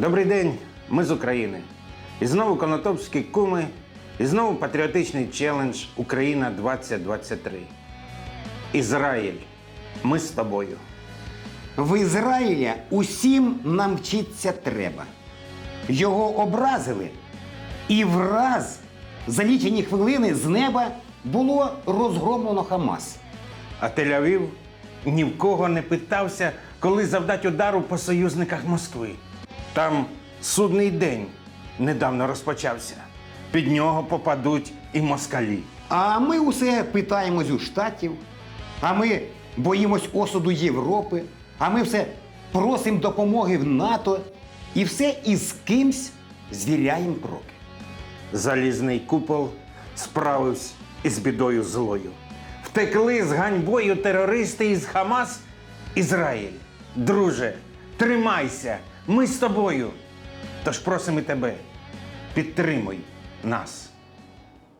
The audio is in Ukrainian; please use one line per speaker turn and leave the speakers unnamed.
Добрий день, ми з України. І знову конотопські куми, і знову патріотичний челендж Україна 2023. Ізраїль, ми з тобою.
В Ізраїля усім нам вчитися треба. Його образили, і враз за лічені хвилини з неба було розгромлено Хамас.
А Тель-Авів ні в кого не питався, коли завдать удару по союзниках Москви. Там судний день недавно розпочався. Під нього попадуть і москалі.
А ми усе питаємось у штатів, а ми боїмось осуду Європи, а ми все просимо допомоги в НАТО і все із кимсь звіряємо кроки.
Залізний купол справився із бідою злою. Втекли з ганьбою терористи із Хамас. Ізраїль, друже, тримайся, ми з тобою. Тож просимо тебе, підтримуй нас.